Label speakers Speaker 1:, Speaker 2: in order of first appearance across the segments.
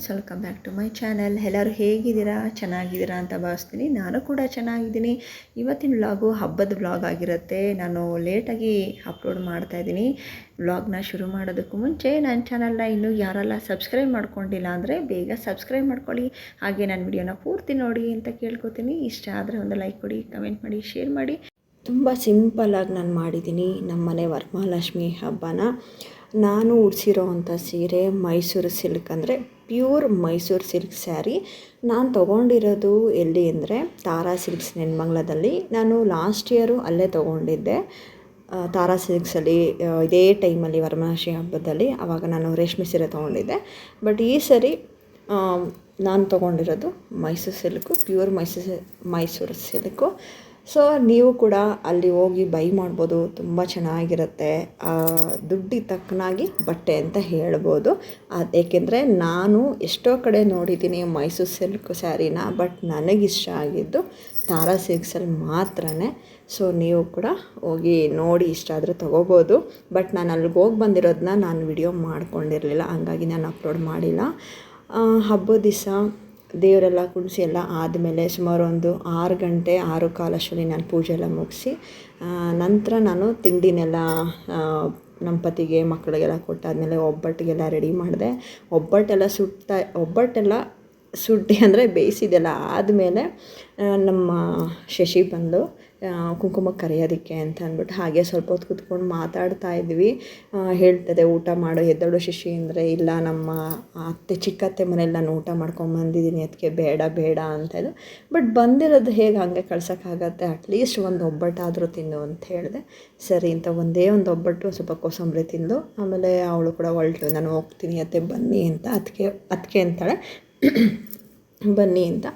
Speaker 1: Friends welcome back to my channel ಎಲ್ಲರೂ ಹೇಗಿದ್ದೀರಾ? ಚೆನ್ನಾಗಿದ್ದೀರಾ ಅಂತ ಭಾವಿಸ್ತೀನಿ. ನಾನು ಕೂಡ ಚೆನ್ನಾಗಿದ್ದೀನಿ. ಇವತ್ತಿನ ವ್ಲಾಗು ಹಬ್ಬದ ವ್ಲಾಗ್ ಆಗಿರುತ್ತೆ. ನಾನು ಲೇಟಾಗಿ ಅಪ್ಲೋಡ್ ಮಾಡ್ತಾಯಿದ್ದೀನಿ ವ್ಲಾಗ್ನ ಶುರು ಮಾಡೋದಕ್ಕೂ ಮುಂಚೆ ನನ್ನ ಚಾನಲ್ನ ಇನ್ನೂ ಯಾರೆಲ್ಲ ಸಬ್ಸ್ಕ್ರೈಬ್ ಮಾಡ್ಕೊಂಡಿಲ್ಲ ಅಂದರೆ ಬೇಗ ಸಬ್ಸ್ಕ್ರೈಬ್ ಮಾಡ್ಕೊಳ್ಳಿ. ಹಾಗೆ ನನ್ನ ವಿಡಿಯೋನ ಪೂರ್ತಿ ನೋಡಿ ಅಂತ ಕೇಳ್ಕೊತೀನಿ. ಇಷ್ಟ ಆದರೆ ಒಂದು ಲೈಕ್ ಕೊಡಿ ಕಮೆಂಟ್ ಮಾಡಿ ಶೇರ್ ಮಾಡಿ.
Speaker 2: ತುಂಬ ಸಿಂಪಲ್ಲಾಗಿ ನಾನು ಮಾಡಿದ್ದೀನಿ ನಮ್ಮನೆ ವರಮಹಾಲಕ್ಷ್ಮಿ ಹಬ್ಬನ. ನಾನು ಉಡ್ಸಿರೋ ಅಂಥ ಸೀರೆ ಮೈಸೂರು ಸಿಲ್ಕ್ ಅಂದರೆ ಪ್ಯೂರ್ ಮೈಸೂರು ಸಿಲ್ಕ್ ಸ್ಯಾರಿ. ನಾನು ತೊಗೊಂಡಿರೋದು ಎಲ್ಲಿ ಅಂದರೆ ತಾರಾ ಸಿಲ್ಕ್ಸ್ ನೆನ್ಮಂಗ್ಲದಲ್ಲಿ. ನಾನು ಲಾಸ್ಟ್ ಇಯರು ಅಲ್ಲೇ ತೊಗೊಂಡಿದ್ದೆ. ತಾರಾ ಸಿಲ್ಕ್ಸಲ್ಲಿ ಇದೇ ಟೈಮಲ್ಲಿ ವರಮಹಾಶಿ ಹಬ್ಬದಲ್ಲಿ ಆವಾಗ ನಾನು ರೇಷ್ಮೆ ಸೀರೆ ತೊಗೊಂಡಿದ್ದೆ. ಬಟ್ ಈ ಸರಿ ನಾನು ತೊಗೊಂಡಿರೋದು Mysore silk, pure Mysore Mysore silk. So ನೀವು ಕೂಡ ಅಲ್ಲಿ ಹೋಗಿ ಬೈ ಮಾಡ್ಬೋದು. ತುಂಬ ಚೆನ್ನಾಗಿರುತ್ತೆ. ದುಡ್ಡಿಗೆ ತಕ್ಕನಾಗಿ ಬಟ್ಟೆ ಅಂತ ಹೇಳ್ಬೋದು. ಅದು ಏಕೆಂದರೆ ನಾನು ಎಷ್ಟೋ ಕಡೆ ನೋಡಿದ್ದೀನಿ ಮೈಸೂರು ಸಿಲ್ಕ್ ಸ್ಯಾರಿನ, ಬಟ್ ನನಗಿಷ್ಟ ಆಗಿದ್ದು ತಾರಾ ಸಿಲ್ಕ್ಸಲ್ಲಿ ಮಾತ್ರನೇ. ಸೊ ನೀವು ಕೂಡ ಹೋಗಿ ನೋಡಿ ಇಷ್ಟ ಆದರೆ ತೊಗೋಬೋದು. ಬಟ್ ನಾನು ಅಲ್ಲಿಗೆ ಹೋಗಿ ಬಂದಿರೋದನ್ನ ನಾನು ವಿಡಿಯೋ ಮಾಡ್ಕೊಂಡಿರಲಿಲ್ಲ. ಹಂಗಾಗಿ ನಾನು ಅಪ್ಲೋಡ್ ಮಾಡಿಲ್ಲ. ಹಬ್ಬದ ದಿವಸ ದೇವರೆಲ್ಲ ಕುಣಿಸಿ ಎಲ್ಲ ಆದಮೇಲೆ ಸುಮಾರು ಒಂದು ಆರು ಗಂಟೆ, ಆರು ಕಾಲಷ್ಟರಲ್ಲಿ ನಾನು ಪೂಜೆ ಎಲ್ಲ ಮುಗಿಸಿ ನಂತರ ನಾನು ತಿಂಡಿನೆಲ್ಲ ನಮ್ಮ ಪತಿಗೆ, ಮಕ್ಕಳಿಗೆಲ್ಲ ಕೊಟ್ಟಾದಮೇಲೆ ಒಬ್ಬಟ್ಟಿಗೆಲ್ಲ ರೆಡಿ ಮಾಡಿದೆ. ಒಬ್ಬಟ್ಟೆಲ್ಲ ಸುಟ್ಟ ಒಬ್ಬಟ್ಟೆಲ್ಲ ಸುಟ್ಟಿ ಅಂದರೆ ಬೇಯಿಸಿದೆಲ್ಲ ಆದಮೇಲೆ ನಮ್ಮ ಶಶಿ ಬಂದು ಆ, ಕುಂಕುಮ ಕರೆಯೋದಕ್ಕೆ ಅಂತ ಅಂದ್ಬಿಟ್ಟು ಹಾಗೆ ಸ್ವಲ್ಪ ಹೊತ್ತು ಕೂತ್ಕೊಂಡು ಮಾತಾಡ್ತಾ ಇದ್ವಿ. ಹೇಳ್ತದೆ ಊಟ ಮಾಡೋ ಎದ್ದಳು ಶಿಷಿ ಅಂದರೆ ಇಲ್ಲ ನಮ್ಮ ಅತ್ತೆ ಚಿಕ್ಕತ್ತೆ ಮನೆಯಲ್ಲ ನಾನು ಊಟ ಮಾಡ್ಕೊಂಡು ಬಂದಿದ್ದೀನಿ ಅದಕ್ಕೆ ಬೇಡ ಬೇಡ ಅಂತ ಇದು. ಬಟ್ ಬಂದಿರೋದು ಹೇಗೆ ಹಂಗೆ ಕಳ್ಸೋಕ್ಕಾಗತ್ತೆ? ಅಟ್ಲೀಸ್ಟ್ ಒಂದು ಒಬ್ಬಟ್ಟಾದರೂ ತಿನ್ನು ಅಂತ ಹೇಳಿದೆ. ಸರಿ ಅಂತ ಒಂದೇ ಒಂದು ಒಬ್ಬಟ್ಟು ಸ್ವಲ್ಪ ಕೋಸಂಬರಿ ತಿಂದು ಆಮೇಲೆ ಅವಳು ಕೂಡ ಹೊರಟು ನಾನು ಹೋಗ್ತೀನಿ ಅತ್ತೆ ಬನ್ನಿ ಅಂತ ಅದಕ್ಕೆ ಅದಕ್ಕೆ ಅಂತಾಳೆ. ಬನ್ನಿ ಅಂತ.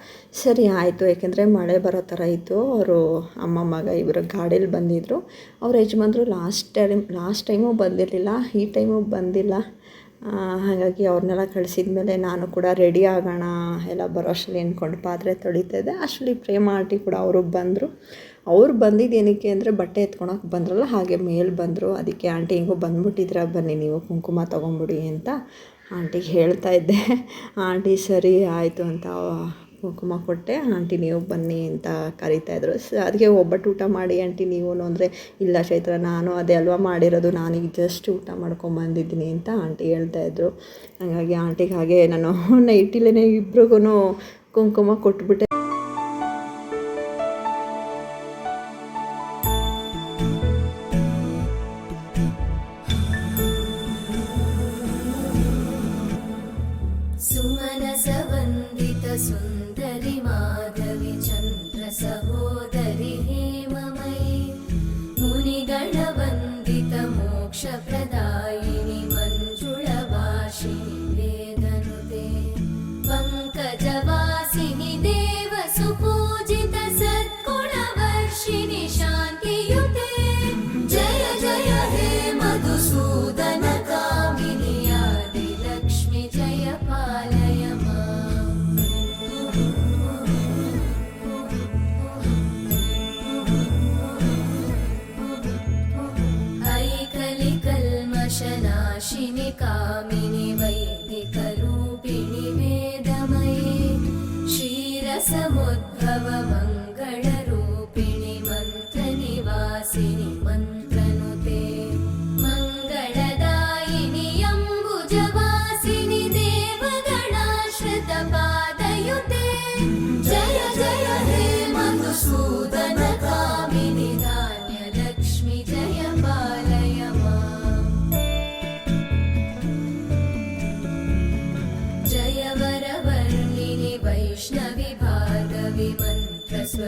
Speaker 2: ಸರಿ, ಆಯಿತು. ಏಕೆಂದರೆ ಮಳೆ ಬರೋ ಥರ ಇತ್ತು. ಅವರು ಅಮ್ಮ, ಮಗ ಇವರು ಗಾಡೀಲಿ ಬಂದಿದ್ದರು ಅವ್ರ ಯಜಮಾನ್ರು ಲಾಸ್ಟ್ ಟೈಮ್ ಲಾಸ್ಟ್ ಟೈಮು ಬಂದಿರಲಿಲ್ಲ. ಈ ಟೈಮು ಬಂದಿಲ್ಲ. ಹಾಗಾಗಿ ಅವ್ರನ್ನೆಲ್ಲ ಕಳಿಸಿದ ಮೇಲೆ ನಾನು ಕೂಡ ರೆಡಿ ಆಗೋಣ. ಎಲ್ಲ ಬರೋ ಅಷ್ಟರಲ್ಲಿ ಅಂದ್ಕೊಂಡು ಪಾತ್ರೆ ತೊಳಿತಾ ಇದ್ದೆ. ಅಷ್ಟರಲ್ಲಿ ಪ್ರೇಮ ಆಂಟಿ ಕೂಡ ಅವರು ಬಂದರು. ಅವ್ರು ಬಂದಿದ್ದು ಏನಕ್ಕೆ ಅಂದರೆ ಬಟ್ಟೆ ಎತ್ಕೊಳಕ್ಕೆ ಬಂದ್ರಲ್ಲ, ಹಾಗೆ ಮೇಲೆ ಬಂದರು. ಅದಕ್ಕೆ ಆಂಟಿ ಹಿಂಗೂ ಬಂದ್ಬಿಟ್ಟಿದ್ರ ಬನ್ನಿ ನೀವು ಕುಂಕುಮ ತೊಗೊಂಬಿಡಿ ಅಂತ. ಆಂಟಿಗೆ ಹೇಳ್ತಾ ಇದ್ದೆ, ಆಂಟಿ ಸರಿ ಆಯಿತು ಅಂತ ಕುಂಕುಮ ಕೊಟ್ಟೆ. ಆಂಟಿ ನೀವು ಬನ್ನಿ ಅಂತ ಕರಿತಾ ಇದ್ರು. ಅದಕ್ಕೆ ಒಬ್ಬಟ್ಟು ಊಟ ಮಾಡಿ ಆಂಟಿ ನೀವು ಅಂದರೆ, ಇಲ್ಲ ಚೈತ್ರ, ನಾನು ಅದೇ ಅಲ್ವಾ ಮಾಡಿರೋದು. ನಾನೀಗ ಜಸ್ಟ್ ಊಟ ಮಾಡ್ಕೊಂಬಂದಿದ್ದೀನಿ ಅಂತ ಆಂಟಿ ಹೇಳ್ತಾಯಿದ್ರು ಹಾಗಾಗಿ ಆಂಟಿಗೆ ಹಾಗೆ ನಾನು ನೈಟಿಲೇ ಇಬ್ರಿಗೂ ಕುಂಕುಮ ಕೊಟ್ಬಿಟ್ಟೆ.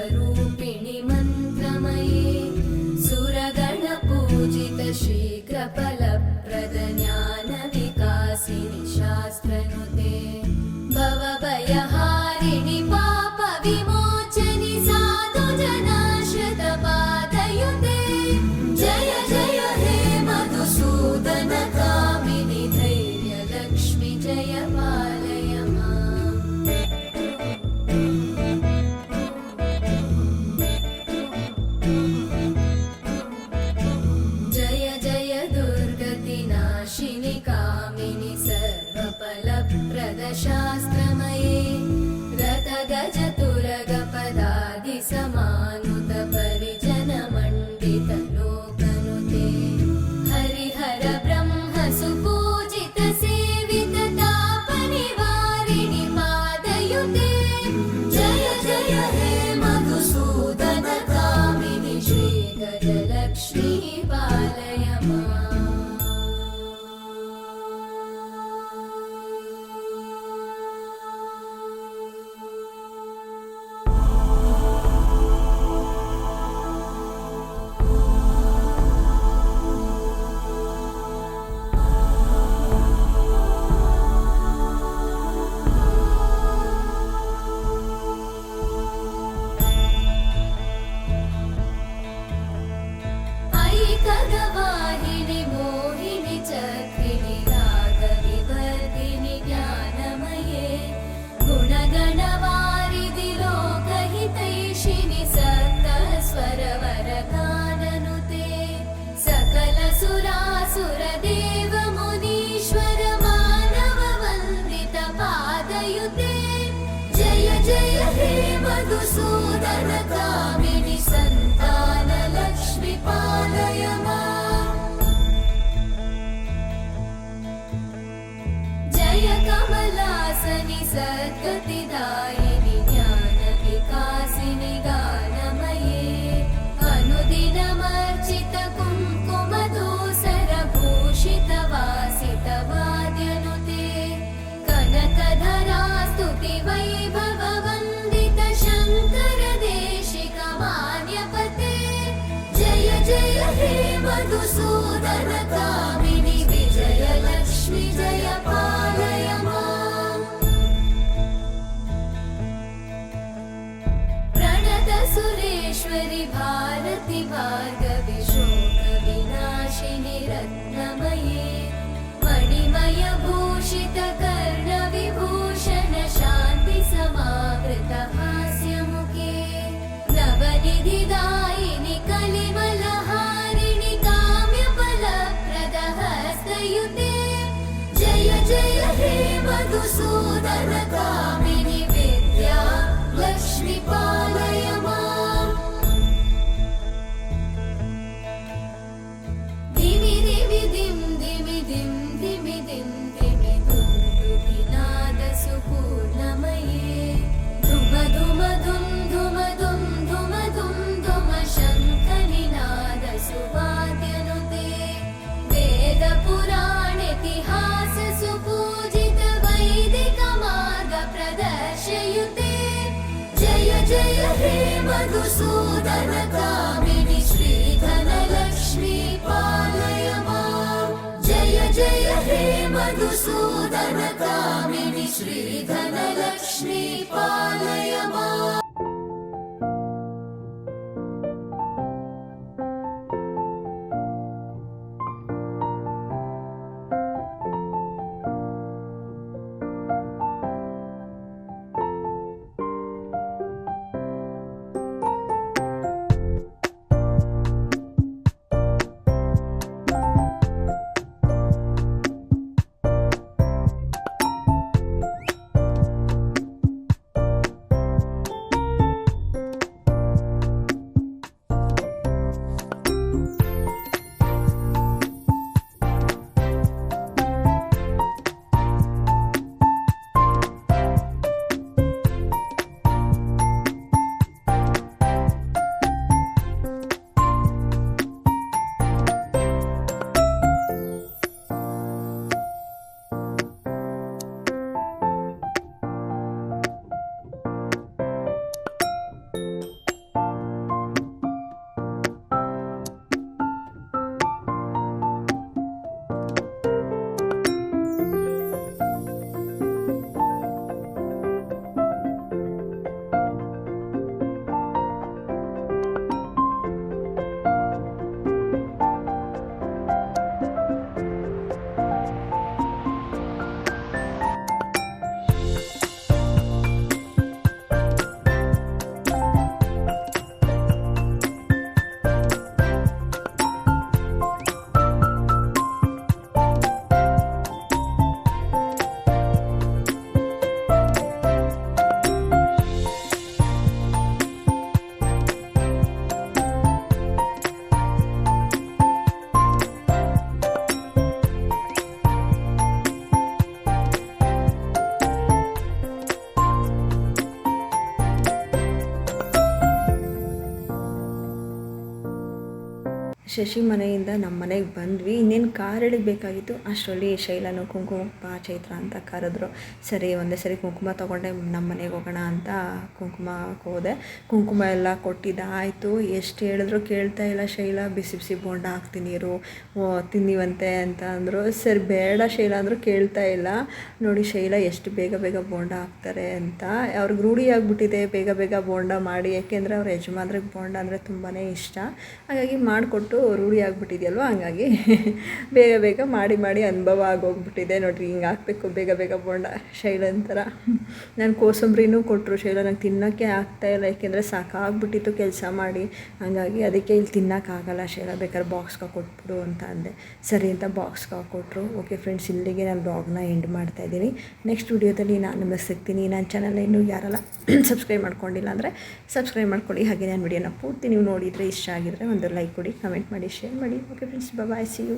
Speaker 3: Salud. someday शोकविनाशिनि रत्नमये मणिमय भूषितकर्णविभूषण नवनिधिदायिनि कलिमलहारिणि काम्यमलप्रदहस्तयुते जय जय हे मधुसूदनकामिनि विद्या लक्ष्मीपा मधुसूदनकामिनि श्रीधनलक्ष्मी पालय मा
Speaker 2: ಶಶಿ ಮನೆಯಿಂದ ನಮ್ಮ ಮನೆಗೆ ಬಂದ್ವಿ. ಇನ್ನೇನು ಕಾರ್ ಎಳಿಬೇಕಾಗಿತ್ತು ಅಷ್ಟರಲ್ಲಿ ಶೈಲನು, ಕುಂಕುಮ, ಪಾ, ಚೈತ್ರ ಅಂತ ಕರೆದ್ರು. ಸರಿ, ಒಂದೇ ಸರಿ ಕುಂಕುಮ ತೊಗೊಂಡೆ, ನಮ್ಮ ಮನೆಗೆ ಹೋಗೋಣ ಅಂತ ಕುಂಕುಮ ಹೋದೆ. ಕುಂಕುಮ ಎಲ್ಲ ಕೊಟ್ಟಿದ್ದಾಯಿತು ಎಷ್ಟು ಹೇಳಿದ್ರು ಕೇಳ್ತಾ ಇಲ್ಲ ಶೈಲ. ಬಿಸಿ ಬಿಸಿ ಬೋಂಡ ಹಾಕ್ತೀನಿ ಇರು ಓ, ತಿನ್ನಿವಂತೆ ಅಂತ ಅಂದರು. ಸರಿ, ಬೇಡ ಶೈಲ ಅಂದರು ಕೇಳ್ತಾ ಇಲ್ಲ. ನೋಡಿ ಶೈಲ ಎಷ್ಟು ಬೇಗ ಬೇಗ ಬೋಂಡ ಹಾಕ್ತಾರೆ ಅಂತ. ಅವ್ರಿಗೆ ರೂಢಿ ಆಗಿಬಿಟ್ಟಿದೆ ಬೇಗ ಬೇಗ ಬೋಂಡ ಮಾಡಿ. ಯಾಕೆಂದರೆ ಅವ್ರ ಯಜಮಾನ್ರಿಗೆ ಬೋಂಡ ಅಂದರೆ ತುಂಬಾ ಇಷ್ಟ. ಹಾಗಾಗಿ ಮಾಡಿಕೊಟ್ಟು ರೂಢಿ ಆಗಿಬಿಟ್ಟಿದೆಯಲ್ವ? ಹಂಗಾಗಿ ಬೇಗ ಬೇಗ ಮಾಡಿ ಮಾಡಿ ಅನುಭವ ಆಗೋಗ್ಬಿಟ್ಟಿದೆ ನೋಡಿರಿ. ಹಿಂಗೆ ಹಾಕ್ಬೇಕು, ಬೇಗ ಬೇಗ ಬೋಂಡ ಶೈಲನ್ ಥರ ನಾನು ಕೋಸಂಬರಿನೂ ಕೊಟ್ಟರು ಶೈಲ, ನಂಗೆ ತಿನ್ನೋಕ್ಕೆ ಆಗ್ತಾಯಿಲ್ಲ ಯಾಕೆಂದರೆ ಸಾಕಾಗ್ಬಿಟ್ಟಿತ್ತು ಕೆಲಸ ಮಾಡಿ. ಹಾಗಾಗಿ ಅದಕ್ಕೆ ಇಲ್ಲಿ ತಿನ್ನೋಕ್ಕಾಗಲ್ಲ ಶೈಲ, ಬೇಕಾದ್ರೆ ಬಾಕ್ಸ್ಗೆ ಕೊಟ್ಬಿಡು ಅಂತ ಅಂದೆ. ಸರಿ ಅಂತ ಬಾಕ್ಸ್ಗೆ ಕೊಟ್ಟರು ಓಕೆ ಫ್ರೆಂಡ್ಸ್ ಇಲ್ಲಿಗೆ ನಾನು ಬ್ಲಾಗ್ನ ಎಂಡ್ ಮಾಡ್ತಾಯಿದ್ದೀನಿ ನೆಕ್ಸ್ಟ್ ವಿಡಿಯೋದಲ್ಲಿ ನಾನು ನಿಮಗೆ ಸಿಗ್ತೀನಿ. ನನ್ನ ಚಾನಲ್ ಇನ್ನೂ ಯಾರೆಲ್ಲ ಸಬ್ಸ್ಕ್ರೈಬ್ ಮಾಡ್ಕೊಂಡಿಲ್ಲ ಅಂದರೆ ಸಬ್ಸ್ಕ್ರೈಬ್ ಮಾಡ್ಕೊಳ್ಳಿ. ಹಾಗೆ ನಾನು ವಿಡಿಯೋನ ಪೂರ್ತಿ ನೀವು ನೋಡಿದರೆ ಇಷ್ಟ ಆಗಿದ್ರೆ ಒಂದು ಲೈಕ್ ಕೊಡಿ ಕಮೆಂಟ್ ಮಾಡಿ ಶೇರ್ ಮಾಡಿ. Okay friends bye see you